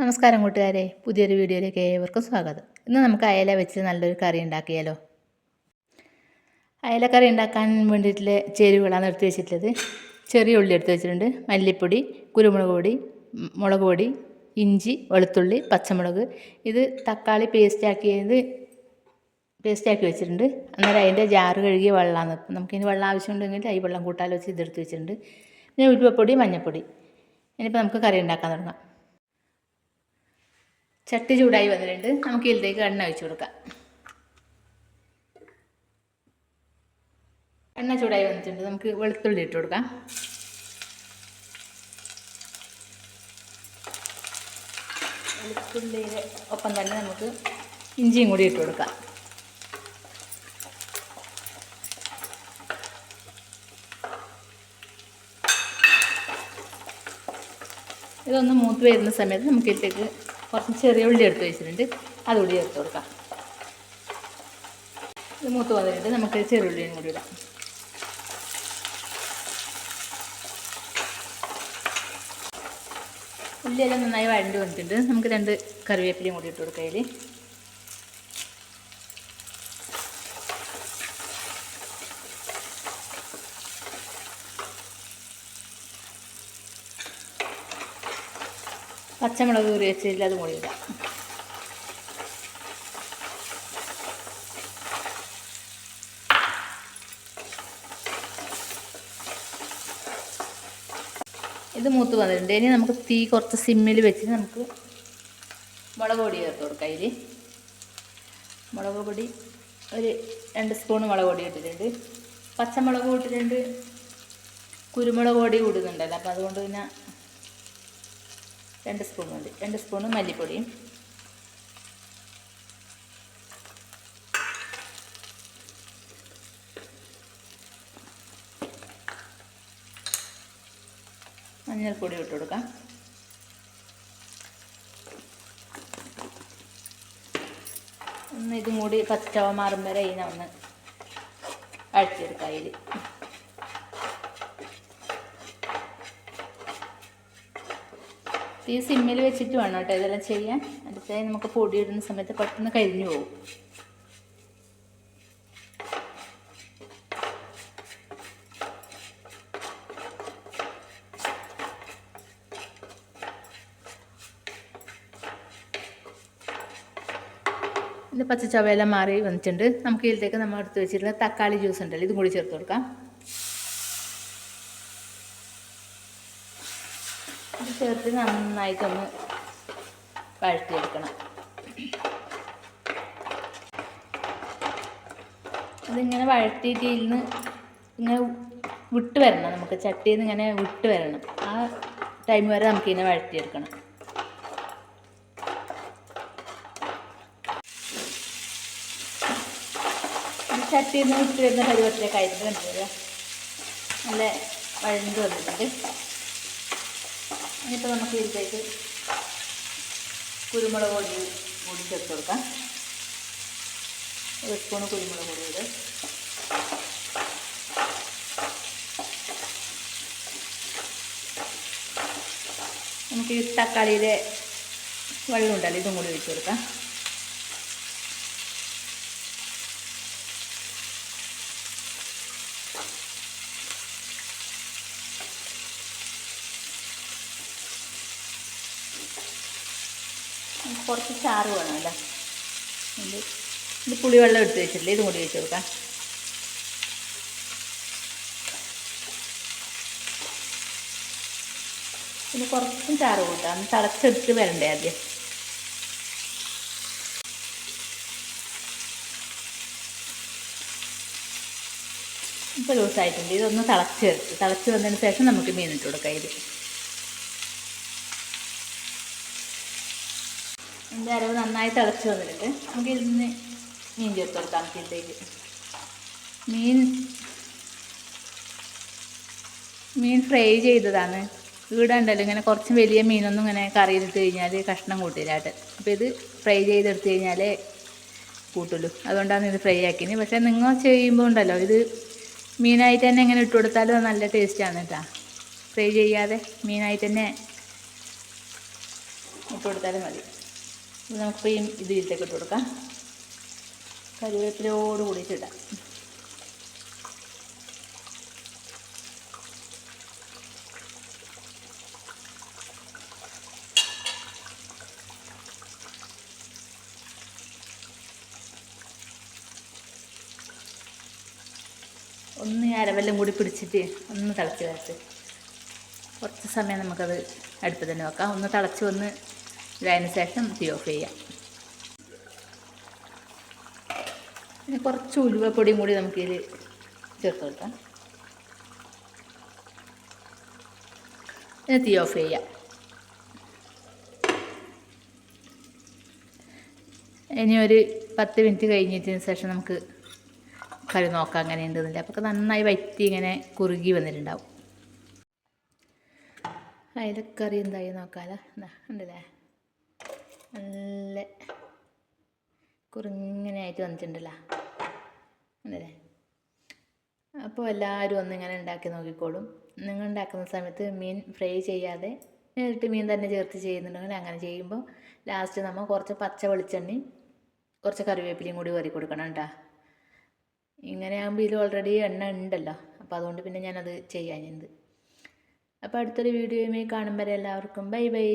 നമസ്കാരം കൂട്ടുകാരെ. പുതിയൊരു വീഡിയോയിലേക്ക് ഏവർക്കും സ്വാഗതം. ഇന്ന് നമുക്ക് അയല വെച്ച് നല്ലൊരു കറി ഉണ്ടാക്കിയാലോ? അയലക്കറി ഉണ്ടാക്കാൻ വേണ്ടിയിട്ടുള്ള ചേരുവകളാണ് എടുത്ത് വെച്ചിട്ടുള്ളത്. ചെറിയ ഉള്ളി എടുത്ത് വെച്ചിട്ടുണ്ട്. മല്ലിപ്പൊടി കുരുമുളക് പൊടി മുളക് പൊടി ഇഞ്ചി വെളുത്തുള്ളി പച്ചമുളക്. ഇത് തക്കാളി പേസ്റ്റാക്കിയത് പേസ്റ്റാക്കി വെച്ചിട്ടുണ്ട്. അന്നേരം അതിന്റെ ജാറ് കഴുകിയ വെള്ളമാണ്. നമുക്കിനി വെള്ളം ആവശ്യമുണ്ടെങ്കിൽ ഈ വെള്ളം കൂട്ടാൽ വെച്ച് ഇതെടുത്ത് വെച്ചിട്ടുണ്ട്. പിന്നെ ഉരുവപ്പൊടി മഞ്ഞൾപ്പൊടി ഇനിയിപ്പോൾ നമുക്ക് കറി ഉണ്ടാക്കാൻ തുടങ്ങാം. ചട്ടി ചൂടായി വന്നിട്ടുണ്ട്. നമുക്ക് ഇതിലേക്ക് എണ്ണ ഒഴിച്ചു കൊടുക്കാം. എണ്ണ ചൂടായി വന്നിട്ടുണ്ട്. നമുക്ക് വെളുത്തുള്ളി ഇട്ട് കൊടുക്കാം. വെളുത്തുള്ളിയുടെ ഒപ്പം തന്നെ നമുക്ക് ഇഞ്ചിയും കൂടി ഇട്ട് കൊടുക്കാം. ഇതൊന്ന് മൂത്ത് വരുന്ന സമയത്ത് നമുക്ക് ഇതിലേക്ക് കുറച്ച് ചെറിയ ഉള്ളി എടുത്ത് വെച്ചിട്ടുണ്ട്. അതുകൂടി ചേർത്ത് കൊടുക്കാം. ഇത് മൂത്ത് വന്നിട്ട് നമുക്ക് ചെറിയ ഉള്ളിയും കൂടി ഇടാം. ഉള്ളിയെല്ലാം നന്നായി വഴണ്ടി വന്നിട്ടുണ്ട്. നമുക്ക് രണ്ട് കറിവേപ്പിലയും കൂടി ഇട്ട് കൊടുക്കാം അതിൽ പച്ചമുളക് കീറി വെച്ചില്ല അത് ഇടാം. ഇത് മൂത്ത് വന്നിട്ടുണ്ട്. ഇനി നമുക്ക് തീ കുറച്ച് സിമ്മിൽ വെച്ച് നമുക്ക് മുളക് പൊടി ചേർത്ത് കൊടുക്കാം അതിൽ മുളക് പൊടി ഒരു രണ്ട് സ്പൂൺ മുളക് പൊടി ഇട്ടിട്ടുണ്ട്. പച്ചമുളക് ഇട്ടിട്ടുണ്ട്. കുരുമുളക് പൊടി കൂടുന്നുണ്ടല്ലോ അപ്പോൾ അതുകൊണ്ട് പിന്നെ രണ്ട് സ്പൂൺ മതി. രണ്ട് സ്പൂണ് മല്ലിപ്പൊടിയും. മഞ്ഞൾപ്പൊടി ഇട്ട് കൊടുക്കാം. ഒന്ന് ഇതും കൂടി പച്ചവ മാറും വരെ ഇതിനെ ഒന്ന് അഴിച്ചെടുക്കാം അതിൽ തീ സിമ്മിൽ വെച്ചിട്ട് വേണം കേട്ടോ ഇതെല്ലാം ചെയ്യാൻ. അടുത്ത നമുക്ക് പൊടി ഇടുന്ന സമയത്ത് പെട്ടെന്ന് കരിഞ്ഞു പോകും. പച്ചച്ചവയെല്ലാം മാറി വന്നിട്ടുണ്ട്. നമുക്ക് ഇതിലേക്ക് നമ്മൾ എടുത്ത് വെച്ചിട്ടുള്ള തക്കാളി ജ്യൂസ് ഉണ്ടല്ലോ ഇതും കൂടി ചേർത്ത് കൊടുക്കാം. ചേർത്ത് നന്നായിട്ടൊന്ന് വഴറ്റിയെടുക്കണം. അതിങ്ങനെ വഴറ്റിയിട്ട് ഇരുന്ന് ഇങ്ങനെ വിട്ട് വരണം. നമുക്ക് ചട്ടിയിൽ നിന്ന് ഇങ്ങനെ വിട്ട് വരണം. ആ ടൈം വരെ നമുക്ക് ഇതിനെ വഴറ്റിയെടുക്കണം. ചട്ടിയിൽ നിന്ന് വിട്ട് വരുന്ന പരുവത്തിലേക്ക് ആയിട്ട് കണ്ടത്. നല്ല വഴണ്ട് വന്നിട്ടുണ്ട്. ഇനിയിപ്പോൾ നമുക്ക് ഇതിലേക്ക് കുരുമുളക് പൊടി കൂടി ചേർത്ത് കൊടുക്കാം. ഒരു സ്പൂണ് കുരുമുളക് പൊടി ഇത് നമുക്ക് ഈ തക്കാളിയിലെ വെള്ളം ഉണ്ടല്ലോ ഇതും കൂടി ഒഴിച്ചു കൊടുക്കാം. കുറച്ച് ചാറ് വേണമല്ലോ ഇത് ഇത് പുളിവെള്ളം എടുത്ത് വെച്ചിട്ടില്ല? ഇതും കൂടി വെച്ച് കൊടുക്കാം. പിന്നെ കുറച്ചും ചാറ് കൂട്ടാം. തിളച്ചെടുത്ത് വരണ്ടേ ആദ്യം? ഇപ്പോൾ ലൂസായിട്ടുണ്ട് ഇതൊന്ന് തിളച്ച് തിളച്ച് വന്നതിന് ശേഷം നമുക്ക് മീനിട്ട് കൊടുക്കാം. ഇത് ഇതിന്റെ അരവ് നന്നായി തിളച്ച് വന്നിട്ട് നമുക്ക് ഇതിൽ നിന്ന് മീൻ ചേർത്ത് കൊടുക്കാം ഇതിലേക്ക് മീൻ മീൻ ഫ്രൈ ചെയ്തതാണ്. വീടുണ്ടല്ലോ ഇങ്ങനെ കുറച്ച് വലിയ മീനൊന്നും ഇങ്ങനെ കറിയിലിട്ട് കഴിഞ്ഞാൽ കഷ്ണം കൂട്ടില്ലാട്ട് അപ്പോൾ ഇത് ഫ്രൈ ചെയ്തെടുത്ത് കഴിഞ്ഞാൽ കൂട്ടുള്ളൂ. അതുകൊണ്ടാണ് ഇത് ഫ്രൈ ആക്കിയത്. പക്ഷേ നിങ്ങൾ ചെയ്യുമ്പോൾ ഉണ്ടല്ലോ ഇത് മീനായിട്ട് തന്നെ ഇങ്ങനെ ഇട്ട് കൊടുത്താലും അത് നല്ല ടേസ്റ്റാണ് കേട്ടോ ഫ്രൈ ചെയ്യാതെ മീനായിട്ട് തന്നെ ഇട്ട് കൊടുത്താലും മതി. നമുക്കിപ്പോൾ ഈ ഇത് ഇതിലേക്ക് ഇട്ട് കൊടുക്കാം. കറിവേപ്പിലയോട് കൂടിയിട്ട് ഇടാം. ഒന്ന് അരവെല്ലാം കൂടി പിടിച്ചിട്ട് ഒന്ന് തിളച്ച് വരച്ച് കുറച്ച് സമയം നമുക്കത് അടുപ്പ് തന്നെ വെക്കാം. ഒന്ന് തിളച്ച് വന്ന് ഇതായതിന് ശേഷം തീ ഓഫ് ചെയ്യാം. പിന്നെ കുറച്ച് ഉലുവപ്പൊടിയും കൂടി നമുക്കിതിൽ ചേർത്ത് കൊടുക്കാം. പിന്നെ തീ ഓഫ് ചെയ്യാം. ഇനി ഒരു പത്ത് മിനിറ്റ് കഴിഞ്ഞിട്ടതിന് ശേഷം നമുക്ക് കറി നോക്കാം അങ്ങനെ ഉണ്ടെന്നില്ല അപ്പോൾ നന്നായി വറ്റി ഇങ്ങനെ കുറുകി വന്നിട്ടുണ്ടാവും. അയലക്കറി എന്തായി നോക്കാമല്ലോ ഉണ്ടല്ലേ? നല്ല കുറുങ്ങനെയായിട്ട് വന്നിട്ടുണ്ടല്ലോ. അല്ലേ അപ്പോൾ എല്ലാവരും ഒന്ന് ഇങ്ങനെ ഉണ്ടാക്കി നോക്കിക്കോളും. നിങ്ങൾ ഉണ്ടാക്കുന്ന സമയത്ത് മീൻ ഫ്രൈ ചെയ്യാതെ നേരിട്ട് മീൻ തന്നെ ചേർത്ത് ചെയ്യുന്നുണ്ടെങ്കിൽ അങ്ങനെ ചെയ്യുമ്പോൾ ലാസ്റ്റ് നമ്മൾ കുറച്ച് പച്ച വെളിച്ചെണ്ണയും കുറച്ച് കറിവേപ്പിലയും കൂടി വരി കൊടുക്കണം കേട്ടോ. ഇങ്ങനെ ആകുമ്പോൾ ഇതിൽ ഓൾറെഡി എണ്ണ ഉണ്ടല്ലോ. അപ്പോൾ അതുകൊണ്ട് പിന്നെ ഞാനത് ചെയ്യാൻ ചെയ്യാഞ്ഞത് അപ്പോൾ അടുത്തൊരു വീഡിയോയുമായി കാണുമ്പോൾ എല്ലാവർക്കും. Bye bye.